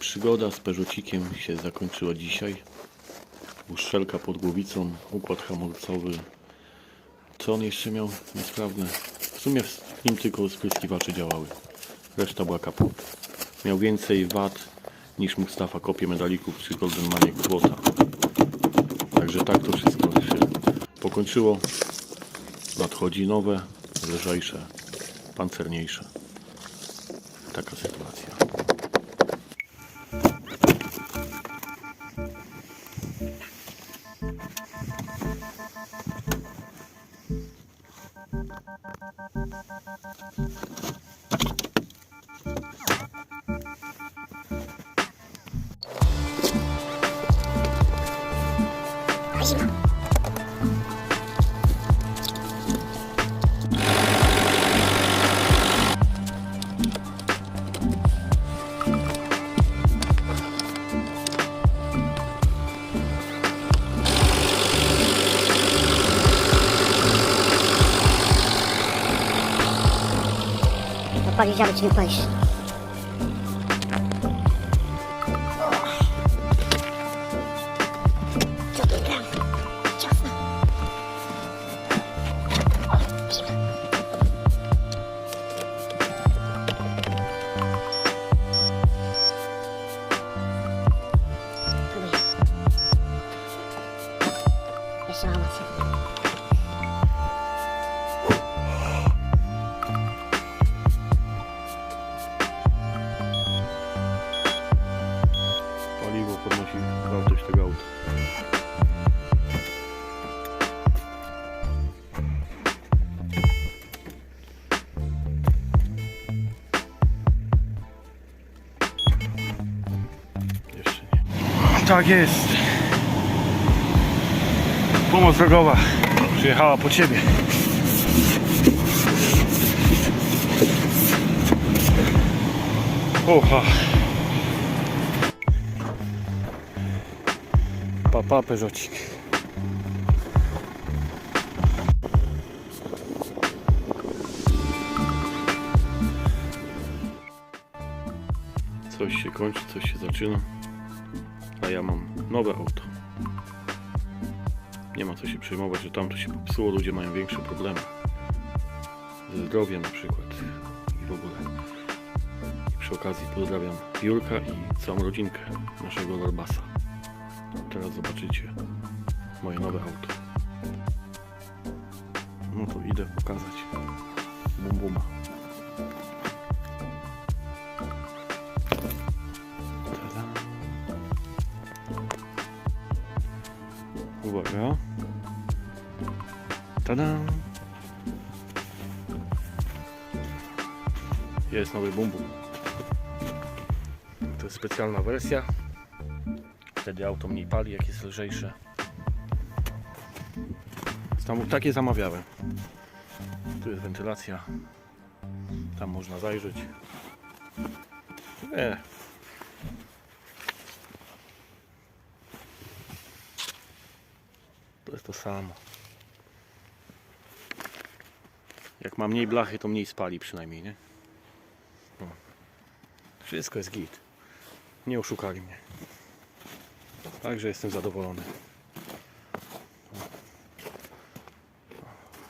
Przygoda z Peugeotcikiem się zakończyła dzisiaj. Uszczelka pod głowicą, układ hamulcowy. Co on jeszcze miał niesprawne? W sumie w nim tylko spryskiwacze działały. Reszta była kaput. Miał więcej wad niż Mustafa kopie medalików czy Golden Maniac Złota. Także tak to wszystko się pokończyło. Nadchodzi nowe, lżejsze, pancerniejsze. Taka sytuacja. palizados limpões. Podnosi wartość tego auta. Jeszcze nie. Tak jest. Pomoc drogowa przyjechała po ciebie. Oha. Papa Peugeotik. Coś się kończy, coś się zaczyna. A ja mam nowe auto. Nie ma co się przejmować, że tamto się popsuło, ludzie mają większe problemy. Ze zdrowiem na przykład i w ogóle. I przy okazji pozdrawiam Jurka i całą rodzinkę naszego Lorbasa. Teraz zobaczycie moje nowe auto. No to idę pokazać. Bum buma. Uwaga. Tada. Jest nowy bum bum. To jest specjalna wersja. Wtedy auto mniej pali, jak jest lżejsze. Tam takie zamawiałem. Tu jest wentylacja. Tam można zajrzeć. Nie. To jest to samo. Jak ma mniej blachy, to mniej spali przynajmniej, nie? No. Wszystko jest git. Nie oszukali mnie. Także jestem zadowolony.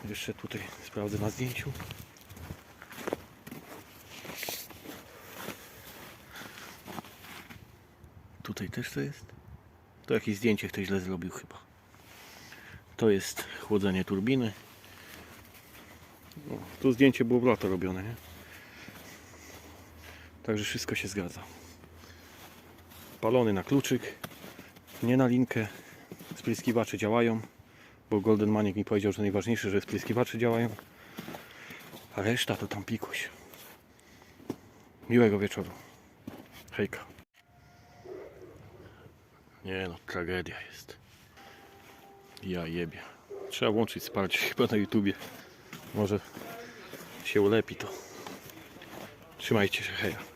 Jeszcze tutaj sprawdzę na zdjęciu. Tutaj też to jest. To jakieś zdjęcie ktoś źle zrobił chyba. To jest chłodzenie turbiny. No, tu zdjęcie było w lato robione, nie? Także wszystko się zgadza. Palony na kluczyk. Nie na linkę. Spryskiwacze działają, bo Golden Maniek mi powiedział, że najważniejsze, że spryskiwacze działają. A reszta to tam pikuś. Miłego wieczoru. Hejka. Nie no, tragedia jest. Ja jebie. Trzeba włączyć wsparcie chyba na YouTubie. Może się ulepi to. Trzymajcie się, heja.